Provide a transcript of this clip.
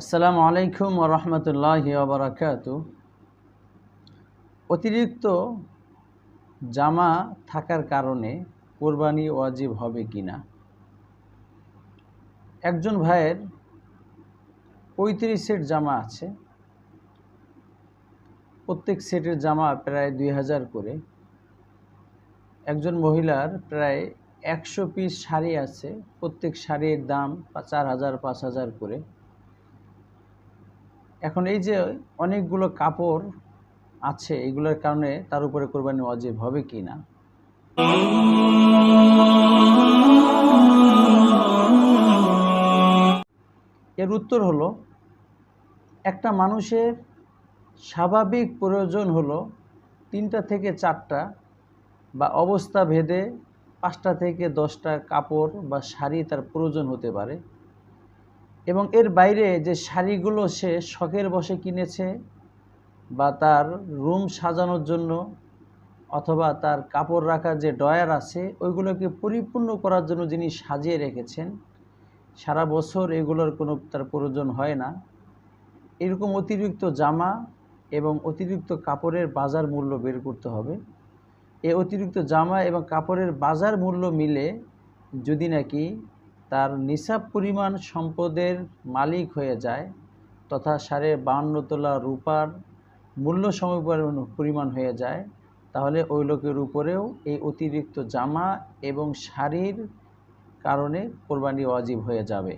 আসসালামু আলাইকুম রহমতুল্লাহ বারাকাতু অতিরিক্ত জামা থাকার কারণে কোরবানি ওয়াজিব হবে কি না একজন ভাইয়ের পঁয়ত্রিশ সেট জামা আছে। প্রত্যেক সেটের জামা প্রায় দুই হাজার করে। একজন মহিলার প্রায় একশো পিস শাড়ি আছে। প্রত্যেক শাড়ির দাম চার হাজার, পাঁচ হাজার করে। এখন এই যে অনেকগুলো কাপড় আছে, এগুলোর কারণে তার উপরে কোরবানি ওয়াজিব হবে কি না? এর উত্তর হলো, একটা মানুষের স্বাভাবিক প্রয়োজন হলো তিনটা থেকে চারটা বা অবস্থা ভেদে পাঁচটা থেকে দশটা কাপড় বা শাড়ি তার প্রয়োজন হতে পারে। এবং এর বাইরে যে শাড়িগুলো সে শখের বসে কিনেছে বা তার রুম সাজানোর জন্য অথবা তার কাপড় রাখার যে ডয়ার আছে, ওইগুলোকে পরিপূর্ণ করার জন্য যিনি সাজিয়ে রেখেছেন, সারা বছর এগুলোর কোনো তার প্রয়োজন হয় না। এরকম অতিরিক্ত জামা এবং অতিরিক্ত কাপড়ের বাজার মূল্য বের করতে হবে। এই অতিরিক্ত জামা এবং কাপড়ের বাজার মূল্য মিলে যদি নাকি তার নিসাব পরিমাণ সম্পদের মালিক হয়ে যায় তথা সাড়ে বাহান্ন তোলা রূপার মূল্য সম পরিমাণ হয়ে যায়, তাহলে ওই লোকের উপরেও এই অতিরিক্ত জামা এবং শাড়ির কারণে কোরবানি অজীব হয়ে যাবে।